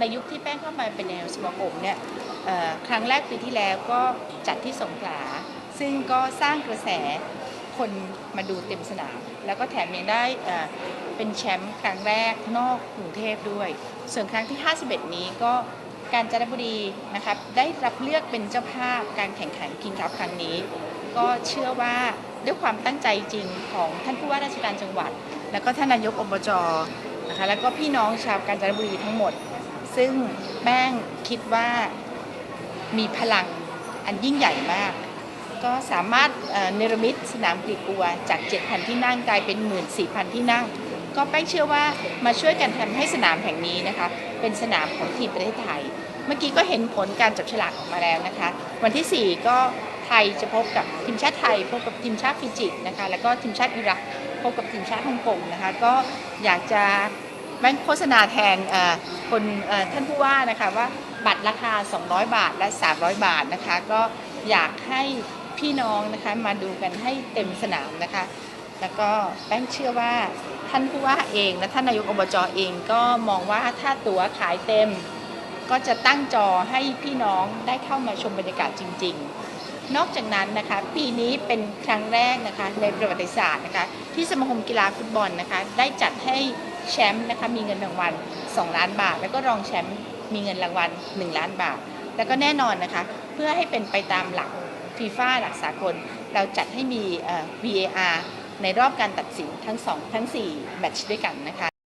ในยุคที่แป้งเข้ามาเป็นแนวสมาคมเนี่ยครั้งแรกปีที่แล้วก็จัดที่สงขลา ซึ่งก็สร้างกระแสคนมาดูเต็มสนาม แล้วก็แถมยังได้เป็นแชมป์ครั้งแรกนอกกรุงเทพด้วย ส่วนครั้งที่ 51 นี้ก็การจนบุรีนะครับได้รับเลือกเป็นเจ้าภาพการแข่งขันคิงคัพครั้งนี้ ก็เชื่อว่าด้วยความตั้งใจจริงของท่านผู้ว่าราชการจังหวัด แล้วก็ท่านนายกอบจ แล้วก็พี่น้องชาวกาญจนบุรีทั้งหมด ซึ่งแป้งคิดว่ามีพลังอันยิ่งใหญ่มาก ก็สามารถเนรมิตสนามกรีกัวจาก 7,000 ที่นั่งกลายเป็น 14,000 ที่นั่ง ก็แป้งเชื่อว่ามาช่วยกันทำให้สนามแห่งนี้นะคะ เป็นสนามของทีมประเทศไทย เมื่อกี้ก็เห็นผลการจับฉลากออกมาแล้วนะคะ วันที่ 4 ก็ไทยจะพบกับทีมชาติไทย พบกับทีมชาติฟิจินะคะแล้วก็ทีมชาติอิรักพบกับทีมชาติฮ่องกงนะคะ ก็อยากจะ แบ่งโฆษณาแทนคนท่านผู้ว่านะคะว่าบัตรราคา 200 บาทและ 300 บาทนะคะก็อยากให้พี่น้องนะคะมาดูกันให้เต็มสนามนะคะ แล้วก็แป้งเชื่อว่าท่านผู้ว่าเองและท่านนายกอบจเองก็มองว่าถ้าตั๋วขายเต็ม ก็จะตั้งจอให้พี่น้องได้เข้ามาชมบรรยากาศจริง ๆ นอกจากนั้นนะคะปีนี้เป็นครั้งแรกนะคะในประวัติศาสตร์นะคะที่สมาคมกีฬาฟุตบอลนะคะได้จัดให้ แชมป์นะคะมีเงินรางวัล 2 ล้านบาท แล้วก็รองแชมป์มีเงินรางวัล 1 ล้านบาท แล้วก็แน่นอนนะคะ เพื่อให้เป็นไปตามหลักฟีฟ่าหลักสากล เราจัดให้มีเอ่อ VAR ในรอบการตัดสินทั้ง 2 ทั้ง 4 แมตช์ด้วยกันนะคะ